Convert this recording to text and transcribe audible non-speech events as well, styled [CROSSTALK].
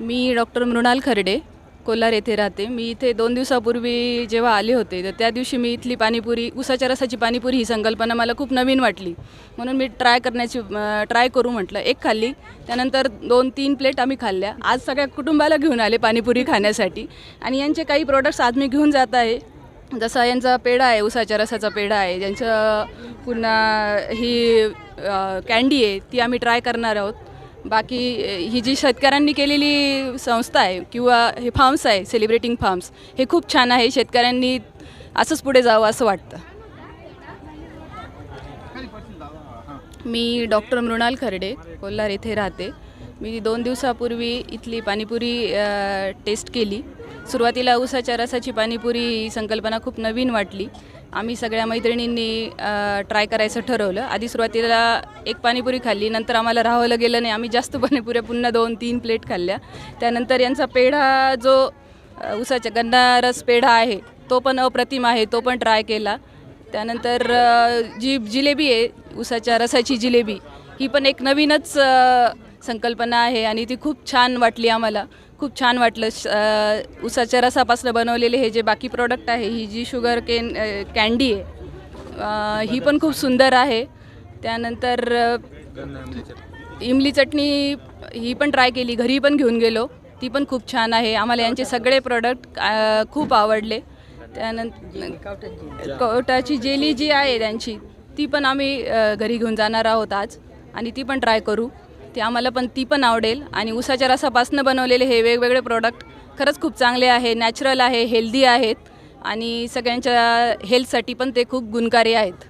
मी doctor Mrinal Kharde Kolhar येथे राहते. मी इथे दोन दिवसापूर्वी जेव्हा आले होते तर त्या दिवशी मी इथली पाणीपुरी उसाच्या रसाची पाणीपुरी ही संकल्पना मला खूप नवीन वाटली. म्हणून मी ट्राय करण्याची ट्राय करू म्हटलं. एक खाल्ली त्यानंतर दोन तीन प्लेट आम्ही खाल्ल्या. आज सगळ्या कुटुंबाला घेऊन आले पाणीपुरी खाण्यासाठी. आणि यांचे काही प्रोडक्ट्स आज मी घेऊन जात आहे. जसा यांचा पेढा आहे उसाच्या रसाचा पेढा आहे. ज्यांचं पुन्हा ही कॅन्डी आहे ती आम्ही ट्राय करणार आहोत. बाकी ही जी शेतकऱ्यांनी केलेली संस्था आहे किंवा हे फार्म्स आहे सेलिब्रेटिंग फार्म्स हे खूप छान आहे. शेतकऱ्यांनी असंच पुढे जावं असं वाटतं. मी डॉक्टर मृणाल खर्डे कोल्हार येथे राहते. मी दोन दिवसापूर्वी इथली पाणीपुरी टेस्ट केली. सुरुवातीला उसाच्या रसाची पाणीपुरी ही संकल्पना खूप नवीन वाटली. आम्ही सगळ्या मैत्रिणींनी ट्राय करायचं ठरवलं. आधी सुरुवातीला एक पाणीपुरी खाल्ली नंतर आम्हाला राहावलं गेलं नाही. आम्ही जास्त [LAUGHS] पाणीपुऱ्या पुन्हा दोन तीन प्लेट खाल्ल्या. त्यानंतर यांचा पेढा जो उसाच्या गन्ना रस पेढा आहे तो पण अप्रतिम आहे तो पण ट्राय केला. त्यानंतर जी जिलेबी आहे उसाच्या रसाची जिलेबी ही पण एक नवीनच संकल्पना आहे आणि ती खूप छान वाटली आम्हाला. खूप छान वाटलं. श- उसाच्या रसापासून बनवलेले हे जे बाकी प्रोडक्ट आहे ही जी शुगर केन कँडी कॅन्डी आहे ही पण खूप सुंदर आहे. त्यानंतर इमली चटणी ही पण ट्राय केली. घरी पण घेऊन गेलो. ती पण खूप छान आहे. आम्हाला यांचे सगळे प्रोडक्ट खूप आवडले. त्यानंतर कवटाची जेली जी आहे त्यांची ती पण आम्ही घरी घेऊन जाणार आहोत आज. आणि ती पण ट्राय करू. ती आम्हाला पण ती पण आवडेल. आणि उसाच्या रसापासून बनवलेले हे वेगवेगळे प्रोडक्ट खरंच खूप चांगले आहे नॅचरल आहे हेल्दी आहेत. आणि सगळ्यांच्या हेल्थसाठी पण ते खूप गुणकारी आहेत.